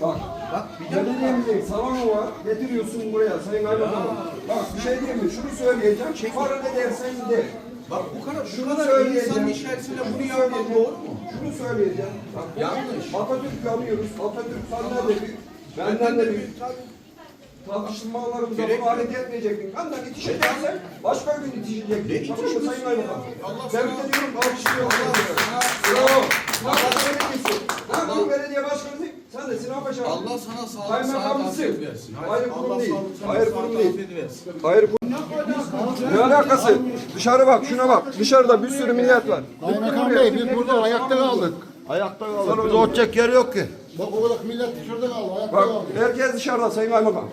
Bak, Bak bir de belediyemizin salonu var, getiriyorsun buraya Sayın Kaymakamım. Bak bir şey diyeyim mi? Şunu söyleyeceğim, para ne dersen de. bak bu kadar şu Şunu kadar söyleyeceğim. insanın içerisinde bunu yapmak söyleyeceğim. doğru mu? Şunu söyleyeceğim. Bak, Yanlış. Atatürk yanıyoruz. Atatürk senden de büyük. Benden de büyük. Tartışmalarımıza Gerek bunu alet etmeyecektin. Benden itişeceksen başka gün itişecektin. Ne Tamam mı itişmesi Sayın ya? Kaymakam? Allah Tebrik sana- ediyorum. Alkışlıyorum. Bravo. Sinan Belediyesi. Ne yapayım belediye başkanı? Sen de Sinan Paşa. Allah sana sağlık, sağlık afiyet versin. Hayır kurum değil. Hayır kurum değil. Hayır Ne alakası? Dışarı bak, şuna bak. Dışarıda bir sürü millet var. Kaymakam Bey biz burada ayakta kaldık. Ayakta Bize kalın. oturacak yer yok ki. Bak o kadar millet dışarıda kaldı. Ayakta Bak, kaldı. herkes dışarıda Sayın Kaymakam.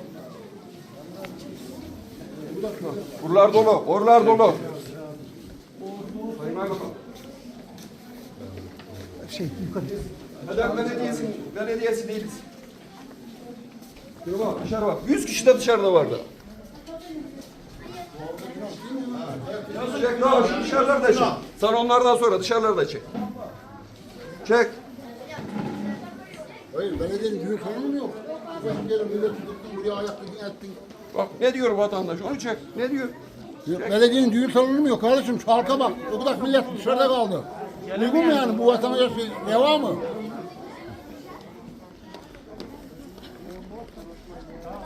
Buralar dolu, oralar dolu. Sayın Kaymakam. Şey, Neden belediyesi, belediyesi değiliz. Şuna bak, dışarı bak. 100 kişi de dışarıda vardı. Çek daha şu dışarıları da çek. Salonlardan sonra dışarıları da çek. Çek. Hayır belediyenin salonu mu yok? Sen gelin millet tuttun buraya ayakta ettin. Bak ne diyor vatandaş onu çek. Ne diyor? Belediyenin düğün salonu mu yok kardeşim? Halka bak. O kadar millet dışarıda kaldı. Uygun mu yani bu vatandaşa şey, reva mı? どうぞ。